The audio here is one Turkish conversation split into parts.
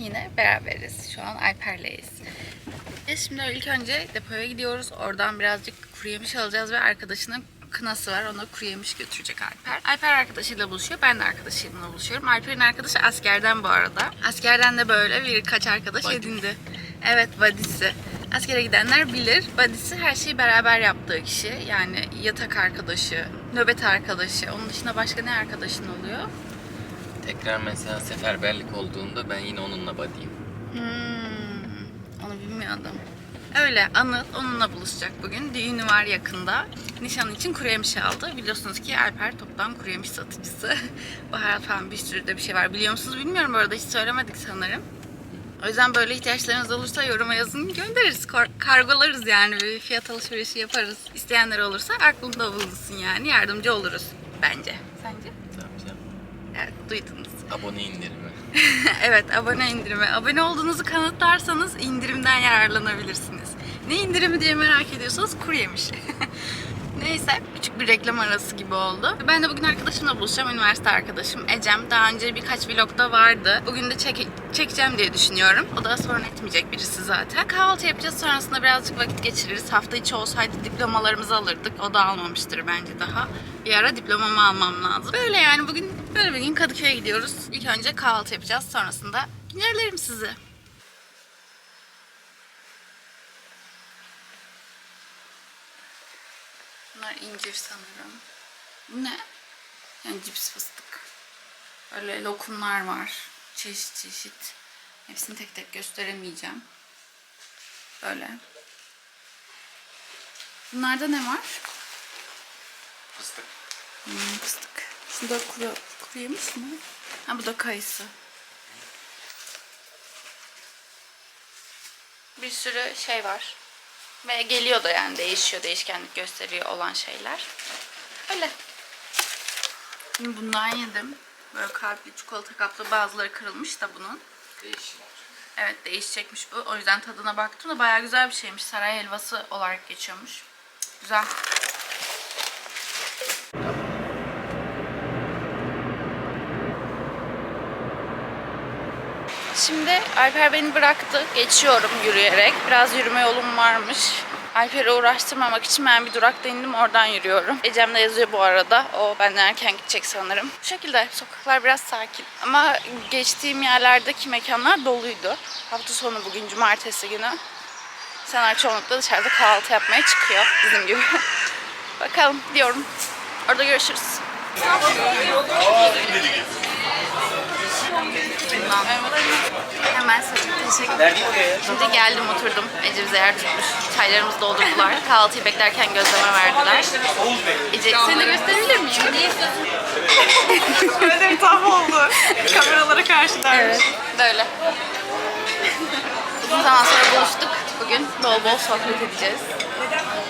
yine beraberiz. Şu an Alper'leyiz. Biz şimdi ilk önce depoya gidiyoruz. Oradan birazcık kuru yemiş alacağız ve arkadaşının kınası var. Ona kuru yemiş götürecek Alper. Alper arkadaşıyla buluşuyor. Ben de arkadaşımla buluşuyorum. Alper'in arkadaşı askerden bu arada. Askerden de böyle birkaç arkadaş Buddy. edindi. Evet, vadisi. Askere gidenler bilir. Vadisi her şeyi beraber yaptığı kişi. Yani yatak arkadaşı, nöbet arkadaşı. Onun dışında başka ne arkadaşın oluyor? Tekrar mesela seferberlik olduğunda ben yine onunla badiyim. Hmm, onu bilmiyordum. Öyle Anıl onunla buluşacak bugün. Düğünü var yakında. Nişan için kuru yemiş aldı. Biliyorsunuz ki Alper toptan kuru yemiş satıcısı. Baharat falan bir sürü de bir şey var. Biliyor musunuz bilmiyorum bu arada hiç söylemedik sanırım. O yüzden böyle ihtiyaçlarınız olursa yoruma yazın göndeririz. Kar- kargolarız yani bir fiyat alışverişi yaparız. İsteyenler olursa aklında bulunsun yani yardımcı oluruz bence. Sence? Evet duydunuz. Abone indirimi. evet abone indirimi. Abone olduğunuzu kanıtlarsanız indirimden yararlanabilirsiniz. Ne indirimi diye merak ediyorsanız kuru yemiş. Neyse küçük bir reklam arası gibi oldu. Ben de bugün arkadaşımla buluşacağım. Üniversite arkadaşım Ecem. Daha önce birkaç vlogda vardı. Bugün de çek- çekeceğim diye düşünüyorum. O da sorun etmeyecek birisi zaten. Kahvaltı yapacağız. Sonrasında birazcık vakit geçiririz. Hafta içi olsaydı diplomalarımızı alırdık. O da almamıştır bence daha. Bir ara diplomamı almam lazım. Böyle yani bugün böyle bir gün Kadıköy'e gidiyoruz. İlk önce kahvaltı yapacağız. Sonrasında ilerlerim sizi. Bunlar incir sanırım. Bu ne? Yani cips fıstık. Böyle lokumlar var. Çeşit çeşit. Hepsini tek tek gösteremeyeceğim. Böyle. Bunlarda ne var? Fıstık. Hmm, fıstık. Şurada kuru, kuru yemiş mi? Ha bu da kayısı. Bir sürü şey var. Ve geliyor da yani değişiyor, değişkenlik gösteriyor olan şeyler. Öyle. Şimdi bundan yedim. Böyle kalpli çikolata kaplı bazıları kırılmış da bunun. Değişik. Evet değişecekmiş bu. O yüzden tadına baktım da bayağı güzel bir şeymiş. Saray helvası olarak geçiyormuş. Güzel. Şimdi Alper beni bıraktı. Geçiyorum yürüyerek. Biraz yürüme yolum varmış. Alper'i uğraştırmamak için ben bir durakta indim oradan yürüyorum. Ecem de yazıyor bu arada. O benden erken gidecek sanırım. Bu şekilde sokaklar biraz sakin. Ama geçtiğim yerlerdeki mekanlar doluydu. Hafta sonu bugün cumartesi günü. İnsanlar çoğunlukla dışarıda kahvaltı yapmaya çıkıyor bizim gibi. Bakalım diyorum. Orada görüşürüz. Bundan. Hemen teşekkür Şimdi geldim oturdum. Ece bize yer tutmuş. Çaylarımızı doldurdular. Kahvaltıyı beklerken gözleme verdiler. Ece seni de gösterebilir miyim? Öyle bir tam oldu. Kameralara karşı dermiş. Evet. Böyle. Uzun zaman sonra buluştuk. Bugün bol bol sohbet edeceğiz.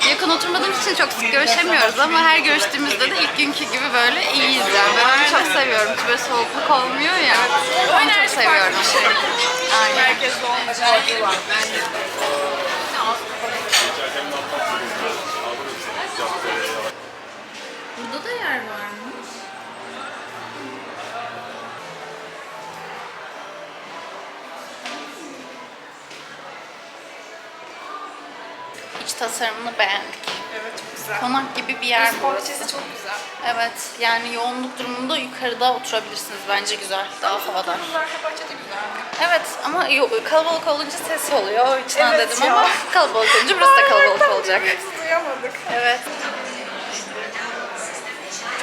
Yakın oturmadığımız için çok sık görüşemiyoruz ama her görüştüğümüzde de ilk günkü gibi böyle iyiyiz yani. Ben onu çok seviyorum. Hiç böyle soğukluk olmuyor ya. Onu çok seviyorum. Aynen. Herkes de olmayacak. Burada da yer varmış. İç tasarımını beğendik. Evet çok güzel. Konak gibi bir yer bu. Bahçesi çok güzel. Evet, yani yoğunluk durumunda yukarıda oturabilirsiniz. Bence güzel, daha de güzel. Evet ama kalabalık olunca ses oluyor. Yüzden Evet dedim ya. ama kalabalık olunca burası da kalabalık olacak. Biz duyamadık. Evet.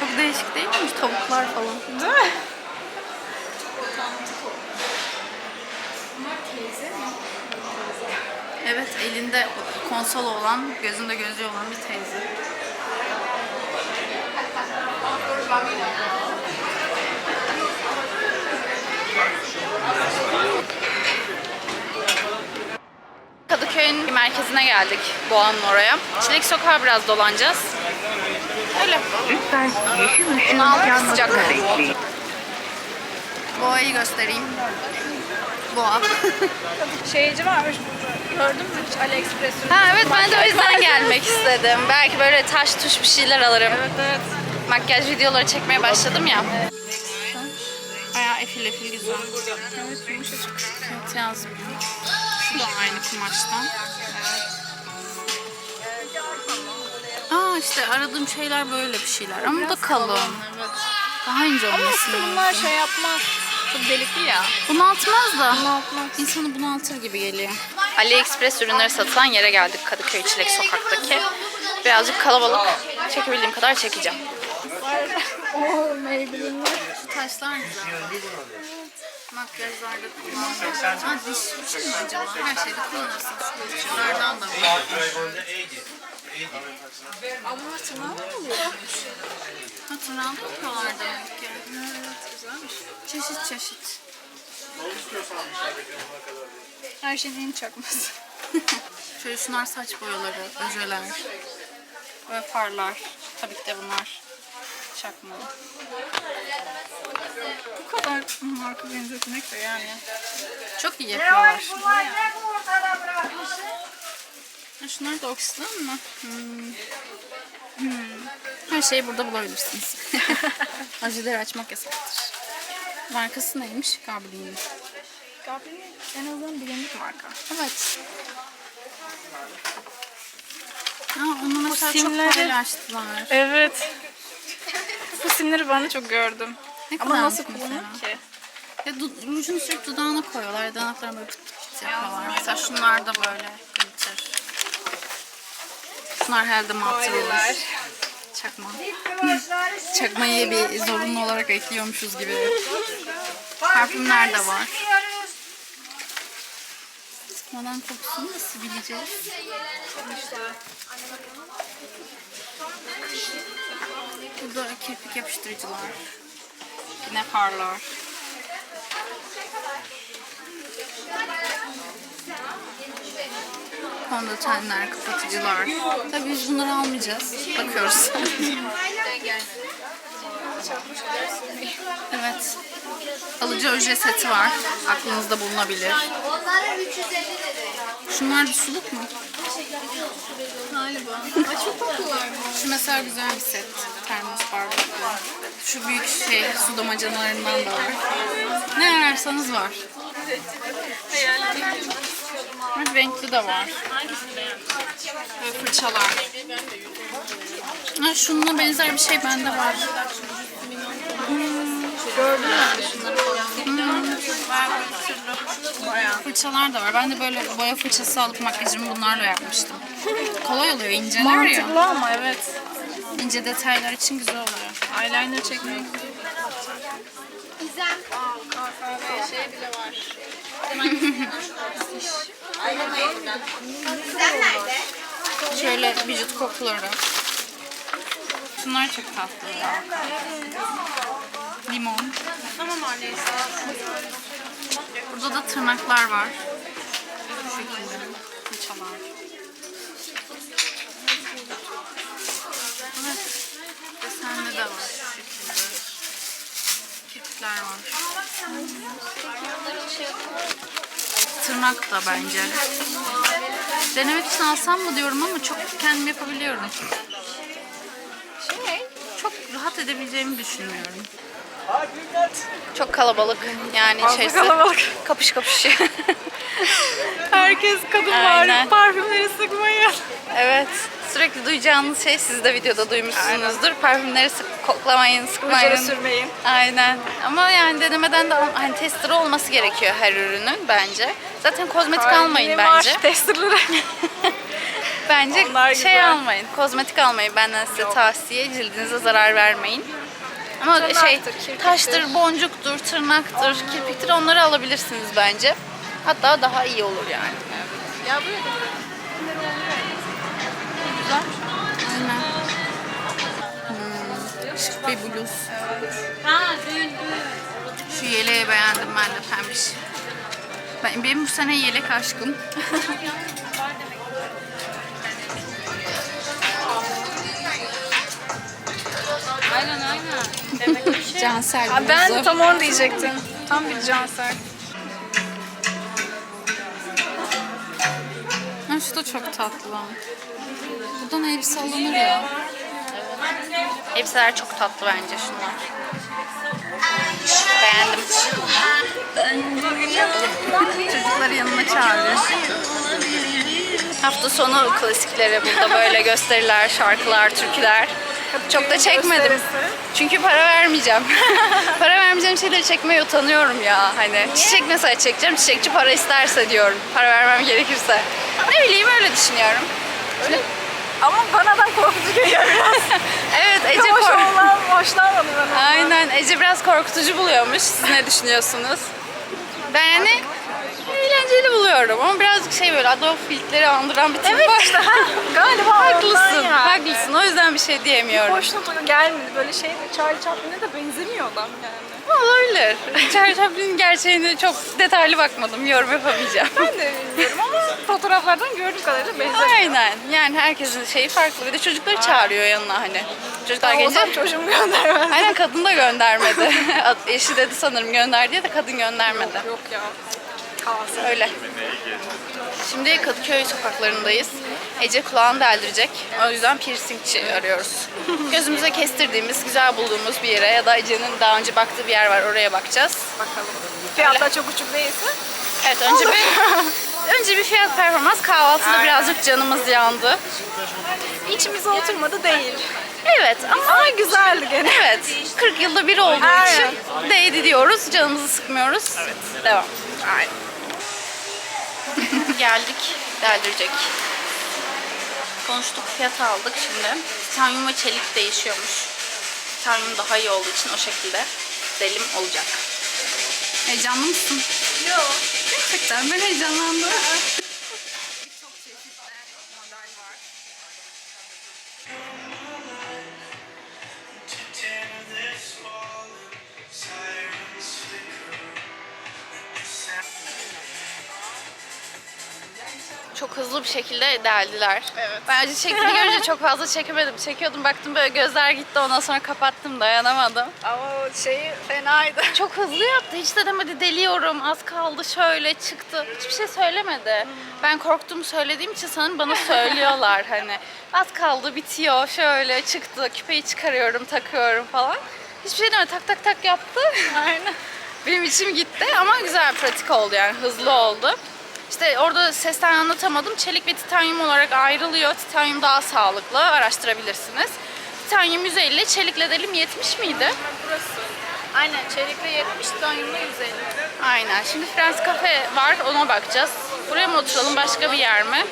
Çok değişik değil miymiş tavuklar falan? Değil mi? Evet, elinde konsol olan, gözünde gözlüğü olan bir teyze. Kadıköy'ün merkezine geldik, Boğa'nın oraya. Çilek Sokağı biraz dolanacağız. Öyle. Lütfen yeşil ışığın yanmasını bekleyin. Boğa'yı göstereyim. Boğa. Şeyci varmış burada. Gördün mü hiç AliExpress ürünü? Ha evet ben de o yüzden gelmek istedim. Belki böyle taş tuş bir şeyler alırım. Evet evet. Makyaj videoları çekmeye başladım ya. Bayağı efili Kelepir güzel. Evet yumuşacık. Fiyat yazmıyor. Şu da aynı kumaştan. Aa işte aradığım şeyler böyle bir şeyler. Ama bu da kalın. Evet. Daha ince Ama olması aslında bunlar lazım. şey yapmaz. Çok delikli ya. Bunaltmaz da. Bunaltmaz. İnsanı bunaltır gibi geliyor. AliExpress ürünleri satılan yere geldik Kadıköy Çilek Sokak'taki. Birazcık kalabalık. Çekebildiğim kadar çekeceğim. Oo Maybelline'ler. Taşlar güzel. Makyajlarda kullanılıyor. Ha diş için mi acaba? Her şeyde kullanırsınız. Şunlardan da var. Ama tırnağı mı oluyor? Ha tırnağı da yapıyorlar. Evet güzelmiş. Çeşit çeşit. Her şeyin çakması. Şöyle şunlar saç boyaları, öjeler. Ve farlar. Tabii ki de bunlar çakma. Bu kadar marka benzetmek de yani. Çok iyi yapıyorlar. Ha, Şunlar da oksijen mi? Hmm. Hmm. Her şeyi burada bulabilirsiniz. Ajileri açmak yasaktır. Markası neymiş? Gabriel'in. Gabriel en azından bilindik marka. Evet. Ha, onu mesela çok simleri- paylaştılar. Evet. Bu simleri ben de çok gördüm. Ne Ama nasıl kullanılır ki? Ya rujunu sürekli dudağına koyuyorlar. Yanaklarına böyle pıt pıt yapıyorlar. Mesela şunlar da böyle glitter. Şunlar herhalde mat ruj. Çakma. Çakmayı bir zorunlu olarak ekliyormuşuz gibi. Parfümler de var. Sıkmadan kokusunu nasıl bileceğiz? Burada kirpik yapıştırıcılar. Yine farlar. Fondötenler, kapatıcılar. Tabii biz bunları almayacağız. Bakıyoruz. evet. Alıcı oje seti var. Aklınızda bulunabilir. Onlara 350 lira. Şunlar bir suluk mu? Galiba. Ay çok tatlılar bu. Şu mesela güzel bir set. Termos bardaklı. Şu büyük şey su damacanalarından da var. Ne ararsanız var. Bak renkli de var. Böyle fırçalar. Ha, şununla benzer bir şey bende var. Gördün mü şunları falan? Bayağı. Fırçalar da var. Ben de böyle boya fırçası alıp makyajımı bunlarla yapmıştım. Kolay oluyor, inceler ya. Mantıklı ama evet. İnce detaylar için güzel oluyor. Eyeliner çekmek. Gizem. KFV şey bile var. Gizem nerede? Şöyle vücut kokuları. Şunlar çok tatlı. Limon. Tamam anneyse. Burada da tırnaklar var. Şu şekilde. Fırçalar. Evet. Desenli de var şu şekilde. Kirpikler var. Tırnak da bence. Denemek için alsam mı diyorum ama çok kendim yapabiliyorum. Edebileceğimi düşünmüyorum. Çok kalabalık yani Fazla içerisi kalabalık. kapış kapış. Herkes kadın Aynen. var. Parfümleri sıkmayın. evet. Sürekli duyacağınız şey siz de videoda duymuşsunuzdur. Parfümleri sık koklamayın, sıkmayın. Rujları sürmeyin. Aynen. Ama yani denemeden de al- hani tester olması gerekiyor her ürünün bence. Zaten kozmetik almayın Kalbinin bence. Var testerları. Bence Onlar şey güzel. almayın. Kozmetik almayın benden size tavsiye. Cildinize zarar vermeyin. Ama Tırnaktır, şey kirpiktir. taştır, boncuktur, tırnaktır, kirpiktir onları alabilirsiniz bence. Hatta daha iyi olur yani. ya buraya da Güzel. Aynen. Hmm, şık bir bluz. Şu yeleği beğendim ben de pembiş. Ben, benim bu sene yelek aşkım. Aynen aynen. Cansel Ha, ben tam onu diyecektim. Tam bir cansel. Ha, şu da çok tatlı. Buradan elbise alınır ya. Elbiseler çok tatlı bence şunlar. Beğendim. Çocukları yanına çağırıyor. Hafta sonu klasikleri burada böyle gösteriler, şarkılar, türküler. Çok da çekmedim. gösterisi. Çünkü para vermeyeceğim. para vermeyeceğim şeyleri çekmeye utanıyorum ya. Hani çiçek mesela çekeceğim. Çiçekçi para isterse diyorum. Para vermem gerekirse. Ne bileyim öyle düşünüyorum. Ama banadan korkutucu geliyor biraz. Evet Ece Hoş kork- olan hoşlanmadım ben. Aynen. Ece biraz korkutucu buluyormuş. Siz ne düşünüyorsunuz? Ben yani eğlenceli buluyorum ama birazcık şey böyle Adolf Hitler'i andıran bir tip Evet var. ha, galiba haklısın, yani. haklısın. O yüzden bir şey diyemiyorum. Hoşnut gelmedi. Böyle şey Charlie Chaplin'e de benzemiyor adam yani. Olabilir. Charlie Chaplin'in gerçeğine çok detaylı bakmadım. Yorum yapamayacağım. Ben de bilmiyorum ama fotoğraflardan gördüğüm kadarıyla benziyor. Aynen. Yani herkesin şeyi farklı. Bir de çocukları çağırıyor yanına hani. Çocuklar zaman gelince... çocuğumu göndermez. Aynen kadın da göndermedi. Eşi dedi sanırım gönder diye de kadın göndermedi. Yok ya. Kalsın. Öyle. Şimdi Kadıköy sokaklarındayız. Ece kulağını deldirecek. O yüzden piercingçi arıyoruz. Gözümüze kestirdiğimiz, güzel bulduğumuz bir yere ya da Ece'nin daha önce baktığı bir yer var oraya bakacağız. Bakalım. Fiyatlar çok uçuk değilse. Evet önce bir önce bir fiyat performans kahvaltıda birazcık canımız yandı. İçimize oturmadı değil. Evet ama Ama güzeldi gene. evet 40 yılda bir olduğu Aynen. için değdi diyoruz. Canımızı sıkmıyoruz. Devam. Aynen. Geldik deldirecek. Konuştuk fiyat aldık şimdi. Titanyum ve çelik değişiyormuş. Titanyum daha iyi olduğu için o şekilde delim olacak. Heyecanlı mısın? Yok. Gerçekten ben heyecanlandım. Hızlı bir şekilde deldiler. Evet. Ben acı çektiğini görünce çok fazla çekemedim. Çekiyordum baktım böyle gözler gitti ondan sonra kapattım dayanamadım. Ama şeyi fenaydı. Çok hızlı yaptı. Hiç de demedi deliyorum. Az kaldı şöyle çıktı. Hiçbir şey söylemedi. Ben korktuğumu söylediğim için sanırım bana söylüyorlar hani. Az kaldı bitiyor şöyle çıktı. Küpeyi çıkarıyorum takıyorum falan. Hiçbir şey demedi. Tak tak tak yaptı. Aynen. Benim içim gitti ama güzel pratik oldu yani hızlı oldu. İşte orada sesten anlatamadım. Çelik ve titanyum olarak ayrılıyor. Titanyum daha sağlıklı. Araştırabilirsiniz. Titanyum 150, çelikle delim 70 miydi? Burası. Aynen çeyrekle 70, titanyumla 150. Aynen. Şimdi Frans Cafe var. Ona bakacağız. Buraya mı oturalım? Başka bir yer mi?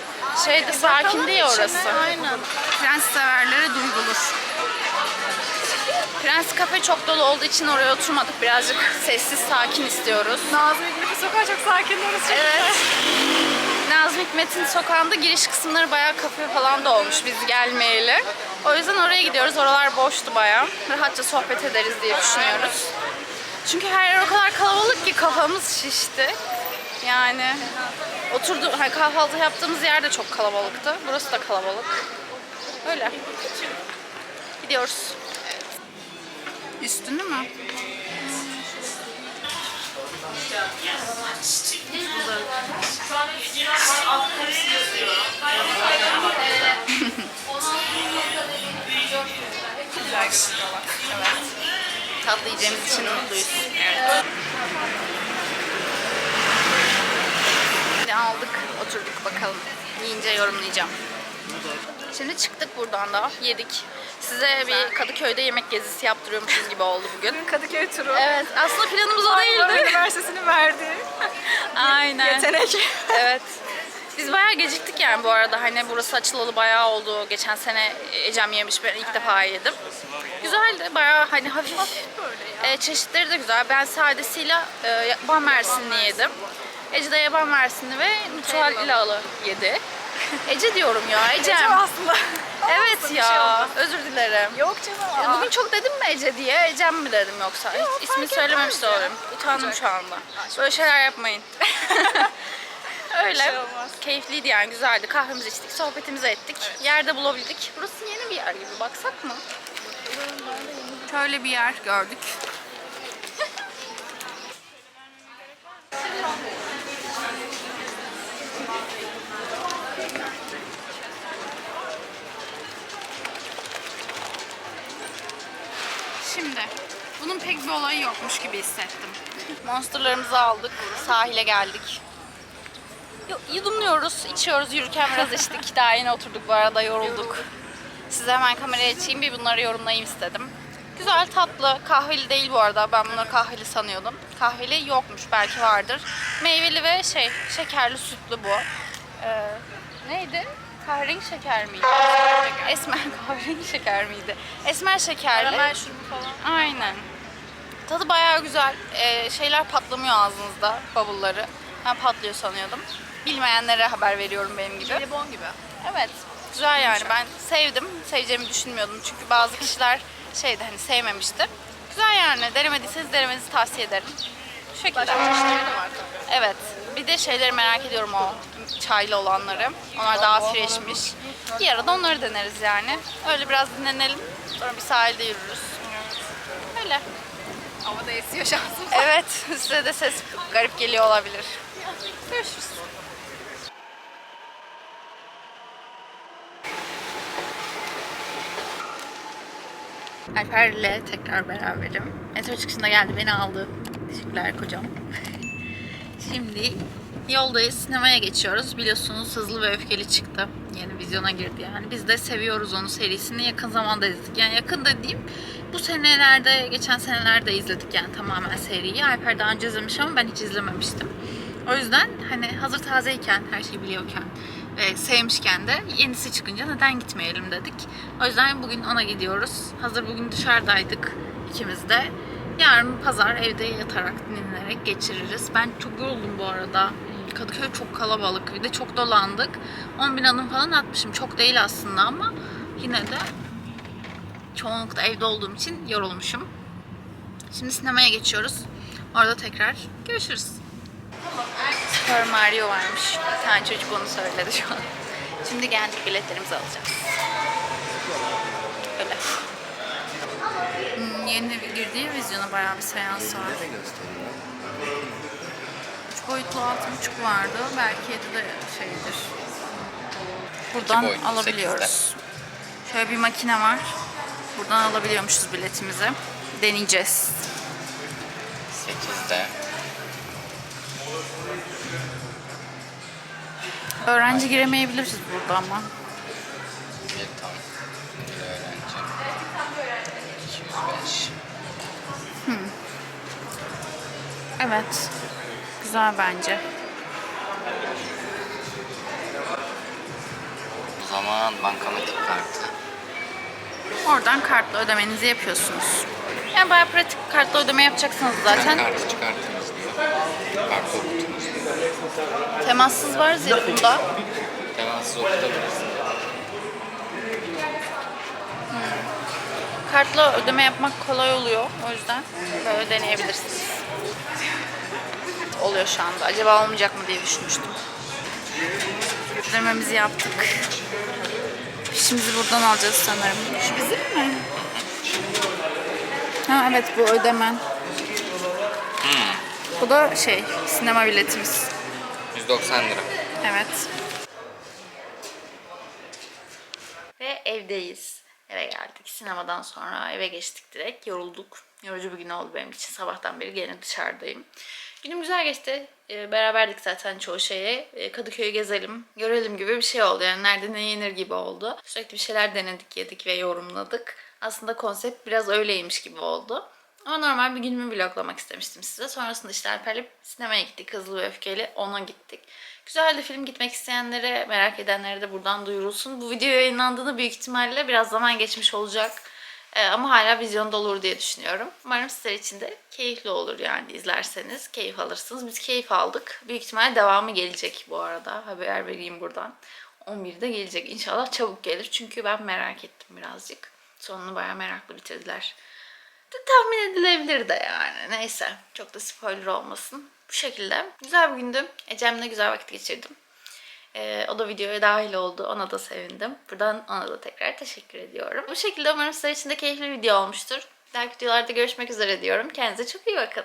Şeyde sakin değil orası. Aynen. Prens severlere duygulur. Prens Cafe çok dolu olduğu için oraya oturmadık. Birazcık sessiz, sakin istiyoruz. Nazım sokağı çok sakin orası. Evet. Nazım Hikmet'in sokağında giriş kısımları bayağı kafe falan da olmuş biz gelmeyeli. O yüzden oraya gidiyoruz. Oralar boştu bayağı. Rahatça sohbet ederiz diye düşünüyoruz. Çünkü her yer o kadar kalabalık ki kafamız şişti. Yani oturdu, hani kahvaltı yaptığımız yer de çok kalabalıktı. Burası da kalabalık. Öyle. Gidiyoruz. Üstünü mü? Tatlı yiyeceğimiz için mutluyuz. Evet. Şimdi aldık, oturduk bakalım. Yiyince yorumlayacağım. Şimdi çıktık buradan da, yedik. Size bir Kadıköy'de yemek gezisi yaptırıyormuşuz gibi oldu bugün. Kadıköy turu. Evet, aslında planımız o değildi. Üniversitesi'nin verdiği Aynen. yetenek. Evet. Biz bayağı geciktik yani bu arada. Hani burası açılalı bayağı oldu. Geçen sene Ecem yemiş, ben ilk defa yedim. Güzeldi. Bayağı hani hafif. E, çeşitleri de güzel. Ben sadesiyle e, yaban mersinli yedim. Ece de yaban mersinli ve natural ilalı yedi. Ece diyorum ya, Ecem. Ecem aslında. Evet ya, şey özür dilerim. Yok canım. Bugün çok dedim mi Ece diye, Ecem mi dedim yoksa? Yok, İsmini fark söylememiş de olurum. Utandım şu anda. Böyle şeyler yapmayın. Öyle. şey olmaz. Keyifliydi yani güzeldi. Kahvemizi içtik, sohbetimizi ettik. Yerde bulabildik. Burası yeni bir yer gibi. Baksak mı? Şöyle bir yer gördük. Şimdi bu bunun pek bir olayı yokmuş gibi hissettim. Monsterlarımızı aldık. Sahile geldik. Yo- Yudumluyoruz, içiyoruz. Yürürken biraz içtik. Daha yeni oturduk bu arada yorulduk. Size hemen kameraya açayım bir bunları yorumlayayım istedim. Güzel tatlı. Kahveli değil bu arada. Ben bunları kahveli sanıyordum. Kahveli yokmuş. Belki vardır. Meyveli ve şey şekerli sütlü bu. Ee, neydi? Kahverengi şeker miydi? Esmer kahverengi şeker miydi? Esmer şekerli. Karamel şurubu falan. Aynen. Tadı bayağı güzel. Ee, şeyler patlamıyor ağzınızda, bavulları. Ben patlıyor sanıyordum. Bilmeyenlere haber veriyorum benim gibi. Jelibon gibi. Evet. Güzel yani. Ben sevdim. Seveceğimi düşünmüyordum. Çünkü bazı kişiler şeydi hani sevmemişti. Güzel yani. Denemediyseniz denemenizi tavsiye ederim. Şu şekilde. Başka çeşitleri de var. Evet. Bir de şeyleri merak ediyorum o çaylı olanları. Onlar daha freshmiş. Bir arada onları deneriz yani. Öyle biraz dinlenelim. Sonra bir sahilde yürürüz. Öyle. Havada esiyor şansım. Evet. Size de ses garip geliyor olabilir. Görüşürüz. Alper'le tekrar beraberim. Metro çıkışında geldi beni aldı. Teşekkürler kocam. Şimdi yoldayız. Sinemaya geçiyoruz. Biliyorsunuz Hızlı ve Öfkeli çıktı. Yeni vizyona girdi yani. Biz de seviyoruz onu serisini. Yakın zamanda izledik. Yani yakın dediğim bu senelerde, geçen senelerde izledik yani tamamen seriyi. Alper daha önce izlemiş ama ben hiç izlememiştim. O yüzden hani hazır tazeyken, her şeyi biliyorken ve sevmişken de yenisi çıkınca neden gitmeyelim dedik. O yüzden bugün ona gidiyoruz. Hazır bugün dışarıdaydık ikimiz de. Yarın pazar evde yatarak, dinlenerek geçiririz. Ben çok yoruldum bu arada. Kadıköy çok kalabalık. Bir de çok dolandık. 10 bin adım falan atmışım. Çok değil aslında ama yine de çoğunlukla evde olduğum için yorulmuşum. Şimdi sinemaya geçiyoruz. Orada tekrar görüşürüz. Super Mario varmış. Bir tane çocuk onu söyledi şu an. Şimdi geldik biletlerimizi alacağız. Öyle. Hmm, yeni girdiği vizyona bayağı bir seans var. Boyutlu altı buçuk vardı. Belki yedi de şeydir. Buradan boyutlu, alabiliyoruz. Şöyle bir makine var. Buradan alabiliyormuşuz biletimizi. Deneyeceğiz. 8'de. Öğrenci giremeyebiliriz burada ama. Bir tam. Bir öğrenci. 205. Evet. Güzel bence. O zaman bankamatik kartı. Oradan kartla ödemenizi yapıyorsunuz. Yani bayağı pratik kartla ödeme yapacaksınız Ben zaten. kartı çıkartınız diyor. Kart okutunuz diyor. Temassız var zilfunda. Temassız okutabilirsin. Kartla ödeme yapmak kolay oluyor. O yüzden böyle deneyebilirsiniz. Oluyor şu anda. Acaba olmayacak mı diye düşünmüştüm. Ödememizi yaptık. Fişimizi buradan alacağız sanırım. Şu bizim mi? Ha evet bu ödemen. Bu da şey sinema biletimiz. 190 lira. Evet. Ve evdeyiz. Eve geldik. Sinemadan sonra eve geçtik direkt. Yorulduk. Yorucu bir gün oldu benim için. Sabahtan beri gene dışarıdayım. Günüm güzel geçti. Ee, beraberdik zaten çoğu şeye. Ee, Kadıköy'ü gezelim, görelim gibi bir şey oldu. Yani nerede ne yenir gibi oldu. Sürekli bir şeyler denedik, yedik ve yorumladık. Aslında konsept biraz öyleymiş gibi oldu. Ama normal bir günümü vloglamak istemiştim size. Sonrasında işte Alper'le sinemaya gittik. Hızlı ve Öfkeli. Ona gittik. Güzel de film gitmek isteyenlere, merak edenlere de buradan duyurulsun. Bu video yayınlandığında büyük ihtimalle biraz zaman geçmiş olacak. Ee, ama hala vizyonda olur diye düşünüyorum. Umarım sizler için de keyifli olur yani izlerseniz. Keyif alırsınız. Biz keyif aldık. Büyük ihtimalle devamı gelecek bu arada. Haber vereyim buradan. 11'de gelecek. İnşallah çabuk gelir. Çünkü ben merak ettim birazcık. Sonunu bayağı meraklı bitirdiler. De tahmin edilebilir de yani. Neyse. Çok da spoiler olmasın. Bu şekilde. Güzel bir gündü. Ecem'le güzel vakit geçirdim. Ee, o da videoya dahil oldu. Ona da sevindim. Buradan ona da tekrar teşekkür ediyorum. Bu şekilde umarım sizler için de keyifli bir video olmuştur. Diğer videolarda görüşmek üzere diyorum. Kendinize çok iyi bakın.